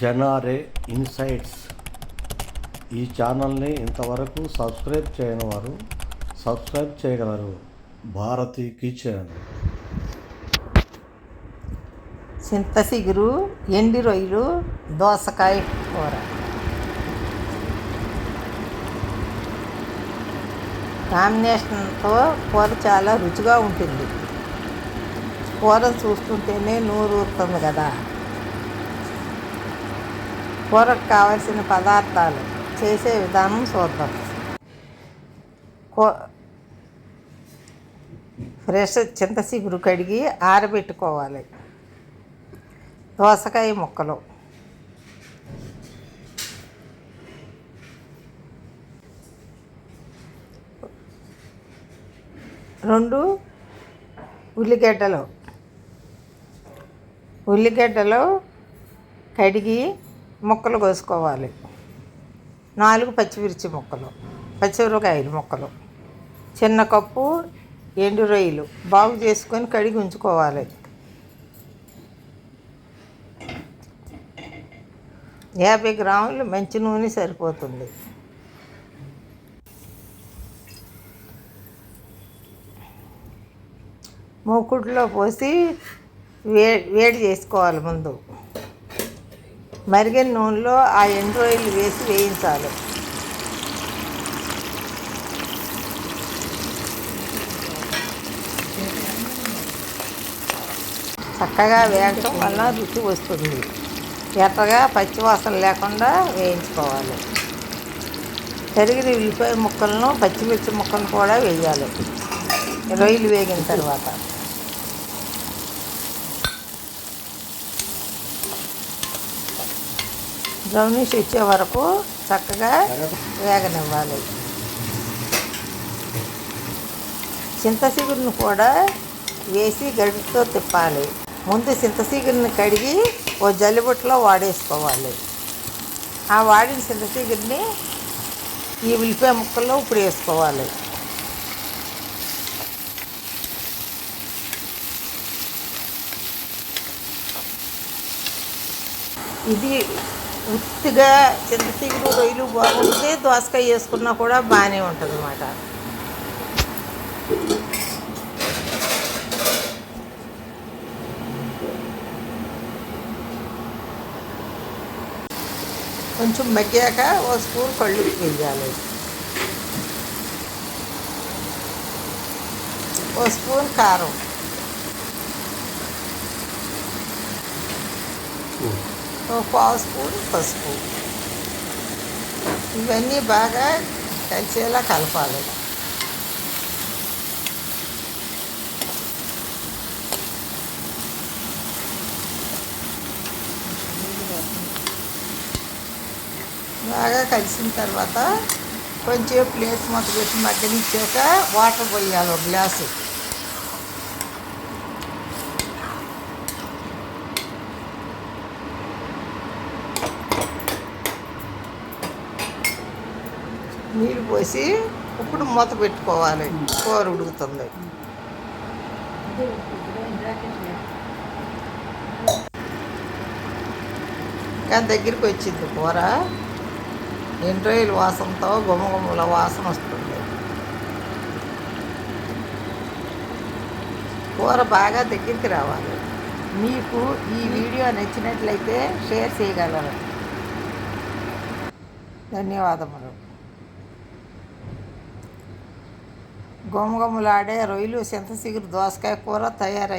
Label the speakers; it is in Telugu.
Speaker 1: జనారే ఇన్సైట్స్. ఈ ఛానల్ని ఇంతవరకు సబ్స్క్రైబ్ చేయని వారు సబ్స్క్రైబ్ చేయగలరు. భారతి కిచెన్
Speaker 2: చింతసిగురు ఎండి రొయ్యలు దోసకాయ కూర. కాంబినేషన్తో కూర చాలా రుచిగా ఉంటుంది. కూర చూస్తుంటేనే నూరు ఊరుతుంది కదా. కూరకు కావలసిన పదార్థాలు చేసే విధానం చూద్దాం. కూ ఫ్రెష్ చింతసిగురు కడిగి ఆరబెట్టుకోవాలి. దోసకాయ ముక్కలు. రెండు ఉల్లిగడ్డలు. ఉల్లిగడ్డలు కడిగి ముక్కలు కోసుకోవాలి. నాలుగు పచ్చిమిర్చి ముక్కలు పచ్చిమిరపకాయలు ముక్కలు చిన్న కప్పు ఎండు రొయ్యలు బాగు చేసుకొని కడిగి ఉంచుకోవాలి. యాభై గ్రాములు మంచి నూనె సరిపోతుంది. మూకుడులో పోసి వే వేడి చేసుకోవాలి ముందు. మరిగిన నూనెలో ఆ ఎండు వేసి వేయించాలి. చక్కగా వేయటం వల్ల రుచి వస్తుంది. ఎర్రగా పచ్చివాసన లేకుండా వేయించుకోవాలి. తరిగిన ఉల్లిపాయ ముక్కలను పచ్చిమిర్చి ముక్కలను కూడా వేయాలి. రొయ్యలు వేగిన తర్వాత. బ్రౌనిష్ వచ్చే వరకు చక్కగా వేగనివ్వాలి. చింతసిగురిని కూడా వేసి గడితో తిప్పాలి. ముందు చింతసిగురిని కడిగి ఓ జల్లిబుట్టలో వాడేసుకోవాలి. ఆ వాడిన చింతసిగురిని ఈ ఉల్లిపాయ ముక్కల్లో ఇప్పుడు వేసుకోవాలి. ఇది ఉత్తిగా చింతసిగురు రొయ్యలు బాగుంటే దోసకాయ వేసుకున్నా కూడా బాగానే ఉంటుంది అన్నమాట. కొంచెం మగ్గాక ఓ స్పూన్ కళ్ళు వేయాలి ఓ స్పూన్ కారం. ఓ పావు స్పూన్ పసుపు ఇవన్నీ బాగా కలిసేలా కలపాలి బాగా కలిసిన తర్వాత కొంచెం ప్లేట్ మూత పెట్టి మగ్గనిచ్చాక వాటర్ పోయాలి ఒక గ్లాసు నీళ్ళు పోసి ఇప్పుడు మూత పెట్టుకోవాలి. కూర ఉడుకుతుంది. కానీ దగ్గరికి వచ్చింది కూర. ఎండ్రాయిల వాసనతో గుమ్మగుమ్మల వాసన వస్తుంది. కూర బాగా దగ్గరికి రావాలి. మీకు ఈ వీడియో నచ్చినట్లయితే షేర్ చేయగలరు. ధన్యవాదములు. గుమ్మగుమ్మలాడే రొయ్యలు చింతసిగురు దోసకాయ కూర తయారై